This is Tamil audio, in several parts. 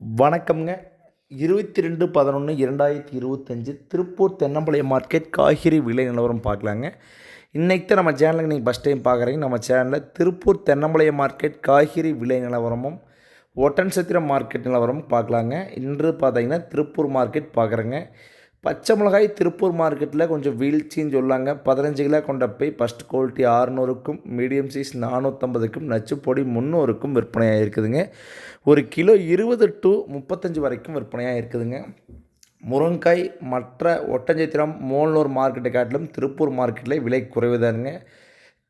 வணக்கம்ங்க. இருபத்தி ரெண்டு பதினொன்று இரண்டாயிரத்தி இருபத்தஞ்சி திருப்பூர் தென்னம்பாளையம் மார்க்கெட் காய்கறி விலை நிலவரம் பார்க்கலாங்க. இன்றைக்கி தான் நம்ம சேனலுக்கு நீங்கள் ஃபஸ்ட் டைம் பார்க்குறீங்க. நம்ம சேனலில் திருப்பூர் தென்னம்பாளையம் மார்க்கெட் காய்கறி விலை நிலவரமும் ஒட்டன் சத்திரம் மார்க்கெட் நிலவரமும் பார்க்கலாங்க. இன்று பார்த்தீங்கன்னா திருப்பூர் மார்க்கெட் பார்க்குறேங்க. பச்சை மிளகாய் திருப்பூர் மார்க்கெட்டில் கொஞ்சம் வீழ்ச்சின்னு சொல்லாங்க. பதினஞ்சு கிலோ கொண்ட போய் ஃபஸ்ட் குவாலிட்டி ஆறுநூறுக்கும் மீடியம் சைஸ் நானூற்றம்பதுக்கும் நச்சுப்பொடி முந்நூறுக்கும் விற்பனையாக இருக்குதுங்க. ஒரு கிலோ இருபது டு முப்பத்தஞ்சு வரைக்கும் விற்பனையாக இருக்குதுங்க. முருங்காய் மற்ற ஒட்டஞ்சத்திரம் மோல்னூர் மார்க்கெட்டை காட்டிலும் திருப்பூர் மார்க்கெட்டில் விலை குறைவுதானுங்க.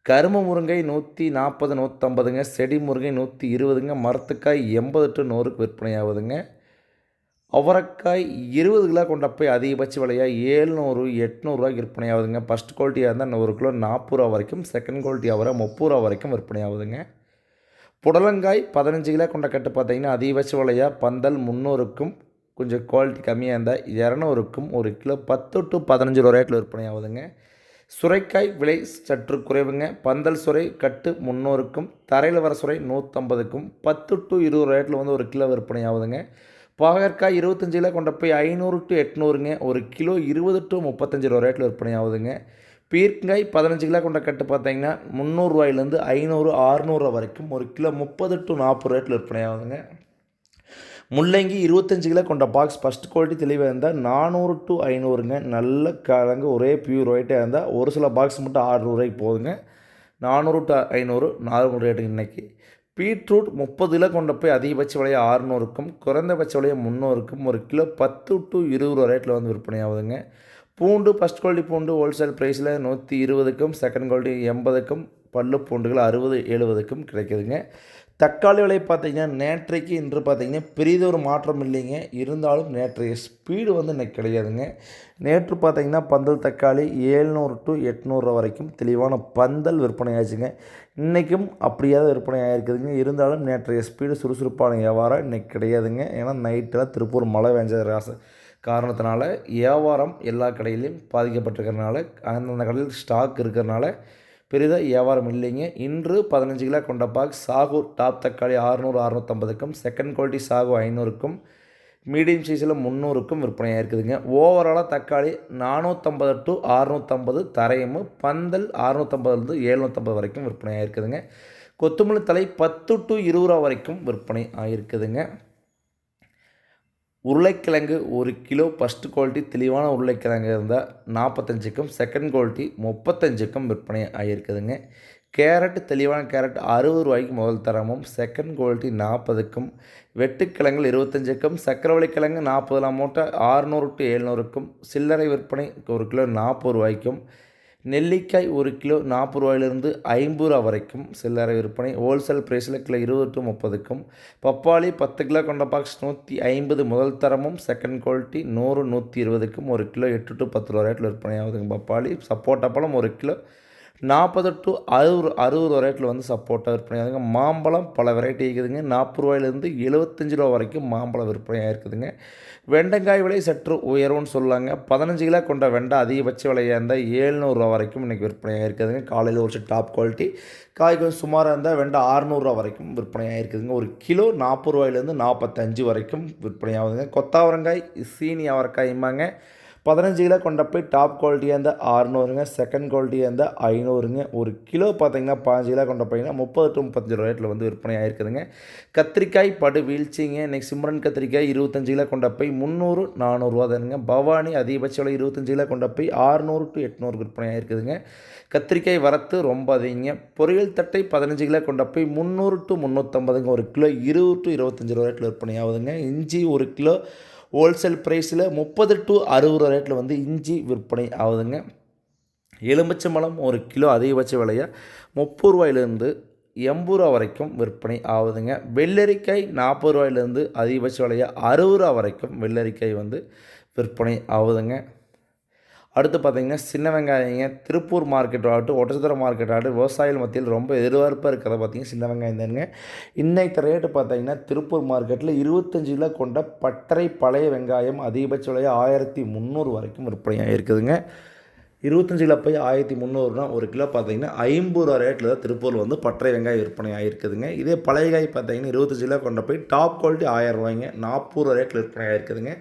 கரும முருங்கை நூற்றி நாற்பது நூற்றம்பதுங்க செடி முருங்கை நூற்றி இருபதுங்க. மரத்துக்காய் எண்பது டு நூறுக்கு விற்பனையாகுதுங்க. அவரைக்காய் இருபது கிலோ கொண்ட போய் அதிகபட்ச விலையாக ஏழ்நூறு எட்நூறுரூவாய்க்கு விற்பனையாகுதுங்க. ஃபஸ்ட் குவாலிட்டியாக இருந்தால் ஒரு கிலோ நாற்பது ரூபா வரைக்கும். செகண்ட் குவாலிட்டி அவரை முப்பது ரூபா வரைக்கும் விற்பனை ஆகுதுங்க புடலங்காய் பதினஞ்சு கிலோ கொண்ட கட்டு பார்த்தீங்கன்னா அதிகபட்ச விலையாக பந்தல் முந்நூறுக்கும் கொஞ்சம் குவாலிட்டி கம்மியாக இருந்தால் இரநூறுக்கும் ஒரு கிலோ பத்து டு பதினஞ்சு ரூபா ரேட்டில் விற்பனையாகுதுங்க. சுரைக்காய் விலை சற்று குறைவுங்க. பந்தல் சுரை கட்டு முந்நூறுக்கும் தரையில் வர சுரை நூற்றம்பதுக்கும் பத்து டு இருபது ரேட்டில் வந்து ஒரு கிலோ விற்பனை ஆகுதுங்க பாகற்காய் இருபத்தஞ்சு கிலோ கொண்ட போய் ஐநூறு டு எட்நூறுங்க. ஒரு கிலோ இருபது டு முப்பத்தஞ்சு ரூபா ரேட்டில் விற்பனை ஆகுதுங்க. பீர்க்காய் பதினஞ்சு கிலோ கொண்ட கட்டு பார்த்தீங்கன்னா முந்நூறுரூவாயிலேருந்து ஐநூறு அறுநூறுவா வரைக்கும் ஒரு கிலோ முப்பது டு நாற்பது ரேட்டில் விற்பனை ஆகுதுங்க. முள்ளங்கி இருபத்தஞ்சு கிலோ கொண்ட பாக்ஸ் ஃபஸ்ட் குவாலிட்டி தெளிவாக இருந்தால் நானூறு டு ஐநூறுங்க. நல்ல கிழங்கு ஒரே பியூர் ஒயிட்டாக இருந்தால் ஒரு சில பாக்ஸ் மட்டும் ஆறுநூறுவாய்க்கு போகுதுங்க. நானூறு டு ஐநூறு நார்மல் ரேட்டுங்க இன்றைக்கி பீட்ரூட் முப்பது கிலோ கொண்ட போய் அதிகபட்ச விலையை ஆறுநூறுக்கும் குறைந்தபட்ச விலையை முந்நூறுக்கும் ஒரு கிலோ பத்து டு இருபது ரூபா ரேட்டில் வந்து விற்பனை ஆகுதுங்க. பூண்டு ஃபஸ்ட் குவாலிட்டி பூண்டு ஹோல்சேல் ப்ரைஸில் நூற்றி இருபதுக்கும் செகண்ட் குவாலிட்டி எண்பதுக்கும் பல்லு பூண்டுகள் அறுபது எழுபதுக்கும் கிடைக்குதுங்க. தக்காளி விலை பார்த்திங்கன்னா நேற்றைக்கு இன்று பார்த்தீங்கன்னா பெரியதொரு மாற்றம் இல்லைங்க. இருந்தாலும் நேற்றைய ஸ்பீடு வந்து இன்னைக்கு கிடையாதுங்க. நேற்று பார்த்தீங்கன்னா பந்தல் தக்காளி ஏழ்நூறு டு எட்நூறுரூவா வரைக்கும் தெளிவான பந்தல் விற்பனை ஆச்சுங்க இன்றைக்கும் அப்படியாவது விற்பனை ஆகிருக்குதுங்க இருந்தாலும் நேற்றைய ஸ்பீடு சுறுசுறுப்பான வியாபாரம் இன்றைக்கி கிடையாதுங்க. ஏன்னா நைட்டில் திருப்பூர் மழை பெஞ்ச ராச காரணத்தினால வியாபாரம் எல்லா கடையிலையும் பாதிக்கப்பட்டிருக்கிறனால அந்தந்த கடையில் ஸ்டாக் இருக்கிறனால பெரிதாக வியாபாரம் இல்லைங்க. இன்று பதினஞ்சு கிலோ கொண்ட பாக் சாகு டாப் தக்காளி அறுநூறு அறுநூற்றம்பதுக்கும் செகண்ட் குவாலிட்டி சாகு ஐநூறுக்கும் மீடியம் சைஸில் முந்நூறுக்கும் விற்பனையாக இருக்குதுங்க. ஓவராலாக தக்காளி நானூற்றம்பது டு அறுநூற்றம்பது தரையும் பந்தல் அறுநூற்றம்பதுலேருந்து எழுநூற்றம்பது வரைக்கும் விற்பனையாக இருக்குதுங்க. கொத்தமல்லி தலை பத்து டு இருபது ரூபா வரைக்கும் விற்பனை ஆகிருக்குதுங்க உருளைக்கிழங்கு ஒரு கிலோ ஃபஸ்ட்டு குவாலிட்டி தெளிவான உருளைக்கிழங்கு இருந்தால் நாற்பத்தஞ்சுக்கும் செகண்ட் குவாலிட்டி முப்பத்தஞ்சுக்கும் விற்பனை ஆகியிருக்குதுங்க. கேரட் தெளிவான கேரட் அறுபது ரூபாய்க்கு முதல் தரமும் செகண்ட் குவாலிட்டி நாற்பதுக்கும் வெட்டுக்கிழங்கு இருபத்தஞ்சுக்கும் சக்கரவள்ளி கிழங்கு நாற்பதுலாம் மூட்டை ஆறுநூறு டு எழுநூறுக்கும் சில்லறை விற்பனை ஒரு கிலோ நாற்பது ரூபாய்க்கும் நெல்லிக்காய் ஒரு கிலோ நாற்பது ரூபாயிலிருந்து ஐம்பது ரூபா வரைக்கும் சில்லறை விற்பனை. ஹோல்சேல் ப்ரைஸில் கிலோ இருபது டு முப்பதுக்கும். பப்பாளி பத்து கிலோ கொண்ட பாக்ஸ் நூற்றி ஐம்பது முதல் தரமும். செகண்ட் குவாலிட்டி நூறு நூற்றி இருபதுக்கும் ஒரு கிலோ எட்டு டு பத்து ரூபா ரேட்டில் விற்பனை ஆகுதுங்க பப்பாளி. சப்போட்டா பழம் ஒரு கிலோ நாற்பது டு அறுபது அறுபது ரூபா ரேட்டில் வந்து சப்போட்டா விற்பனை ஆகுதுங்க. மாம்பழம் பல வெரைட்டி இருக்குதுங்க. நாற்பது ரூபாயிலேருந்து எழுபத்தஞ்சு ரூபா வரைக்கும் மாம்பழம் விற்பனையாக இருக்குதுங்க. வெண்டைக்காய் விலை சற்று உயர்வுன்னு சொல்லாங்க. பதினஞ்சு கிலோ கொண்ட வெண்டை அதிகபட்ச விலையாக இருந்தால் ஏழ்நூறுரூவா வரைக்கும் இன்றைக்கி விற்பனையாக இருக்குதுங்க. காலையில் ஒரு டாப் குவாலிட்டி காய் கொஞ்சம் சுமாராக இருந்தால் வெண்டை ஆறுநூறுரூவா வரைக்கும் விற்பனையாக இருக்குதுங்க. ஒரு கிலோ நாற்பது ரூபாயிலேருந்து நாற்பத்தஞ்சு வரைக்கும் விற்பனையாகுதுங்க. கொத்தாவரங்காய் சீனி அவரைக்காய்மாங்க பதினஞ்சு கிலோ கொண்ட போய் டாப் குவாலிட்டியாக இருந்தால் அறுநூறுங்க செகண்ட் குவாலிட்டியாக இருந்தால் ஐநூறுங்க ஒரு கிலோ பார்த்தீங்கன்னா பாஞ்சு கிலோ கொண்ட போயிங்கன்னா முப்பது டு முப்பத்தஞ்சு ரூபா ரேட்டில் வந்து விற்பனை ஆயிருக்குதுங்க. கத்திரிக்காய் படு வீழ்ச்சிங்க. இன்றைக்கி சிம்ரன் கத்திரிக்காய் இருபத்தஞ்சு கிலோ கொண்ட போய் முந்நூறு நானூறுரூவா தானுங்க. பவானி அதிகபட்ச விலை இருபத்தஞ்சு கிலோ கொண்ட போய் ஆறுநூறு டு எட்நூறு விற்பனை ஆயிருக்குதுங்க. கத்திரிக்காய் வரத்து ரொம்ப அதிகங்க. பொரியல் தட்டை பதினஞ்சு கிலோ கொண்ட போய் முந்நூறு டு முந்நூற்றம்பதுங்க ஒரு கிலோ இருபது டு இருபத்தஞ்சு ரூபா ரேட்டில் விற்பனை ஆகுதுங்க. இஞ்சி ஒரு கிலோ ஹோல்சேல் ப்ரைஸில் முப்பது டு அறுபது ரூபா ரேட்டில் வந்து இஞ்சி விற்பனை ஆகுதுங்க. எலுமிச்சம்பழம் ஒரு கிலோ அதிகபட்ச விலையாக முப்பது ரூபாயிலேருந்து எண்பது ரூபா வரைக்கும் விற்பனை ஆகுதுங்க. வெள்ளரிக்காய் நாற்பது ரூபாயிலேருந்து அதிகபட்ச விலையாக அறுபது ரூபா வரைக்கும் வெள்ளரிக்காய் வந்து விற்பனை ஆகுதுங்க. அடுத்து பார்த்திங்கன்னா சின்ன வெங்காயங்க திருப்பூர் மார்க்கெட் ஆகட்டும் ஒட்டச்சத்திர மார்க்கெட் ஆகட்டும் விவசாயிகள் மத்தியில் ரொம்ப எதிர்பார்ப்பாக இருக்கிறத பார்த்திங்கன்னா சின்ன வெங்காயம் தானுங்க. இன்றைக்கு ரேட்டு பார்த்தீங்கன்னா திருப்பூர் மார்க்கெட்டில் இருபத்தஞ்சு கிலோ கொண்ட பட்டறை பழைய வெங்காயம் அதிகபட்ச விலைய ஆயிரத்தி முந்நூறு வரைக்கும் விற்பனையாக இருக்குதுங்க. இருபத்தஞ்சு கிலோ போய் ஆயிரத்தி முந்நூறுனா ஒரு கிலோ பார்த்தீங்கன்னா ஐம்பது ரூபா ரேட்டில் தான் திருப்பூரில் வந்து பட்டறை வெங்காயம் விற்பனை ஆகிருக்குதுங்க இதே பழைய காய் பார்த்தீங்கன்னா இருபத்தஞ்சு கிலோ கொண்டு போய் டாப் குவாலிட்டி ஆயிரம் ரூபாய்ங்க நாற்பது ரூபா ரேட்டில் விற்பனை ஆகிருக்குதுங்க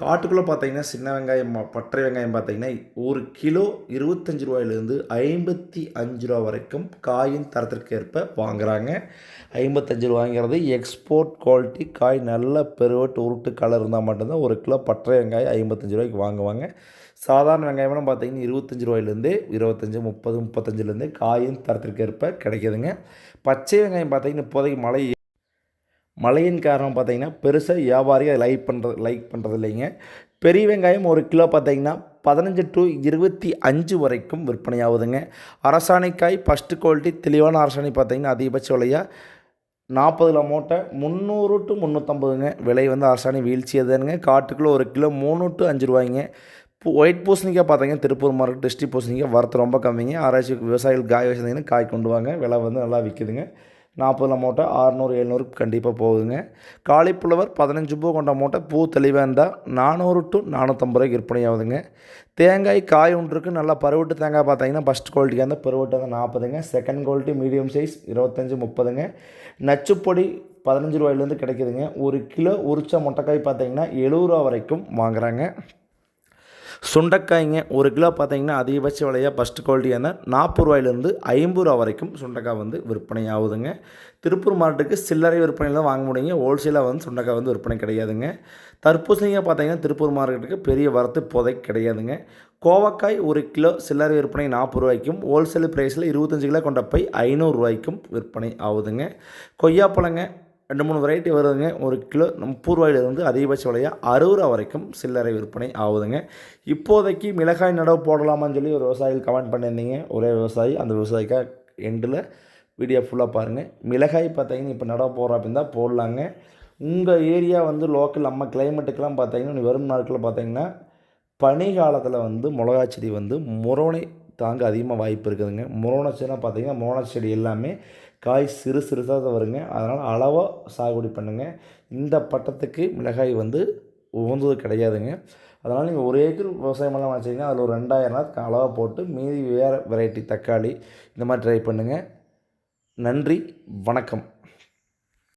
காட்டுக்குள்ளே பார்த்தீங்கன்னா சின்ன வெங்காயம் பற்றை வெங்காயம் பார்த்தீங்கன்னா ஒரு கிலோ இருபத்தஞ்சி ரூபாயிலேருந்து ஐம்பத்தி அஞ்சு ரூபா வரைக்கும் காயின் தரத்திற்கு ஏற்ப வாங்குறாங்க. ஐம்பத்தஞ்சு ரூபாங்கிறது எக்ஸ்போர்ட் குவாலிட்டி காய் நல்ல பெருவட்டு உருட்டு கலர் இருந்தால் மட்டும்தான் ஒரு கிலோ பற்றை வெங்காயம் ஐம்பத்தஞ்சு ரூபாய்க்கு வாங்குவாங்க. சாதாரண வெங்காயம்லாம் பார்த்தீங்கன்னா இருபத்தஞ்சி ரூபாயிலேருந்து இருபத்தஞ்சி முப்பது முப்பத்தஞ்சிலேருந்து காயின் தரத்திற்கு ஏற்ப கிடைக்குதுங்க. பச்சை வெங்காயம் பார்த்தீங்கன்னா இப்போதைக்கு மழை மழையின் காரணம் பார்த்தீங்கன்னா பெருசாக வியாபாரியாக லைக் பண்ணுறது லைக் பண்ணுறது இல்லைங்க. பெரிய வெங்காயம் ஒரு கிலோ பார்த்தீங்கன்னா பதினஞ்சு டு இருபத்தி அஞ்சு வரைக்கும் விற்பனையாகுதுங்க. அரசாணிக்காய் ஃபஸ்ட்டு குவாலிட்டி தெளிவான அரசாணி பார்த்தீங்கன்னா அதிகபட்ச விலையாக நாற்பது கிலோ மூட்டை முந்நூறு டு முந்நூற்றம்பதுங்க விலை வந்து அரசாணி வீழ்ச்சியதுங்க காட்டுக்குள்ளே ஒரு கிலோ மூணு டு அஞ்சு ரூபாய்ங்க. ஒயிட் பூசணிக்காய் பார்த்தீங்கன்னா திருப்பூர் மார்க்கெட் டிஸ்ட்ரிக் பூசணிக்காய் வரத்து ரொம்ப கம்மிங்க. ஆராய்ச்சி விவசாயிகள் காய் வச்சிருந்தீங்கன்னா காய் கொண்டு வாங்க. விலை வந்து நல்லா விற்குதுங்க நாற்பதுல மூட்டை அறநூறு எழுநூறு கண்டிப்பாக போகுதுங்க. காலிப்புலவர் பதினஞ்சு பூ கொண்ட மூட்டை பூ தெளிவாக இருந்தால் நானூறு டு நானூற்றம்பது ரூபாய்க்கு விற்பனை ஆகுதுங்க. தேங்காய் காய் ஒன்றுக்கு நல்லா பருவட்டு தேங்காய் பார்த்தீங்கன்னா ஃபஸ்ட் குவாலிட்டியாக இருந்தால் பருவட்டு வந்து நாற்பதுங்க. செகண்ட் குவாலிட்டி மீடியம் சைஸ் இருபத்தஞ்சி முப்பதுங்க. நச்சுப்பொடி பதினஞ்சு ரூபாயிலேருந்து கிடைக்குதுங்க. ஒரு கிலோ உரிச்ச முட்டைக்காய் பார்த்தீங்கன்னா எழுபது ரூபா வரைக்கும் வாங்குறாங்க. சுண்டைக்காய்ங்க ஒரு கிலோ பார்த்தீங்கன்னா அதிகபட்ச விலையாக ஃபஸ்ட்டு குவாலிட்டியாக இருந்தால் நாற்பது ரூபாயிலேருந்து ஐம்பது ரூபா வரைக்கும் சுண்டைக்காய் வந்து விற்பனை ஆகுதுங்க திருப்பூர் மார்க்கெட்டுக்கு சில்லறை விற்பனையில் தான் வாங்க முடியுங்க. ஹோல்சேலாக வந்து சுண்டைக்காய் வந்து விற்பனை கிடையாதுங்க. தர்பூசணிங்க பார்த்தீங்கன்னா திருப்பூர் மார்க்கெட்டுக்கு பெரிய வரத்து புதை கிடையாதுங்க. கோவக்காய் ஒரு கிலோ சில்லறை விற்பனை நாற்பது ரூபாய்க்கும் ஹோல்சேல் ப்ரைஸில் இருபத்தஞ்சி கிலோ கொண்ட போய் ஐநூறுரூவாய்க்கும் விற்பனை ஆகுதுங்க. கொய்யாப்பழங்க ரெண்டு மூணு வெரைட்டி வருதுங்க. ஒரு கிலோ முப்பது ரூபாயிலிருந்து அதிகபட்ச விலையாக அறுபது ரூபா வரைக்கும் சில்லறை விற்பனை ஆகுதுங்க. இப்போதைக்கு மிளகாய் நடவு போடலாமான்னு சொல்லி ஒரு விவசாயிகள் கமெண்ட் பண்ணியிருந்தீங்க. ஒரே விவசாயி அந்த விவசாயிக்காக எண்டில் வீடியோ ஃபுல்லாக பாருங்கள் மிளகாய் பார்த்தீங்கன்னா இப்போ நடவு போடுற அப்படின்னு தான் போடலாங்க. உங்கள் ஏரியா வந்து லோக்கல் நம்ம கிளைமேட்டுக்கெலாம் பார்த்தீங்கன்னா வெறும் நாட்களில் பார்த்தீங்கன்னா பனி காலத்தில் வந்து மிளகா செடி வந்து முரோனை தாங்க அதிகமாக வாய்ப்பு இருக்குதுங்க. முரோனை செடினா பார்த்தீங்கன்னா முரோனை செடி எல்லாமே காய் சிறு சிறுசாக தான் வருங்க. அதனால் அளவாக சாகுபடி பண்ணுங்கள் இந்த பட்டத்துக்கு மிளகாய் வந்து உகந்தது கிடையாதுங்க. அதனால் நீங்கள் ஒரு ஏக்கர் விவசாயமெல்லாம் வச்சிங்கன்னா அதில் ஒரு ரெண்டாயிரம் நாள் அளவாக போட்டு மீதி வேறு வெரைட்டி தக்காளி இந்த மாதிரி ட்ரை பண்ணுங்கள் நன்றி வணக்கம்.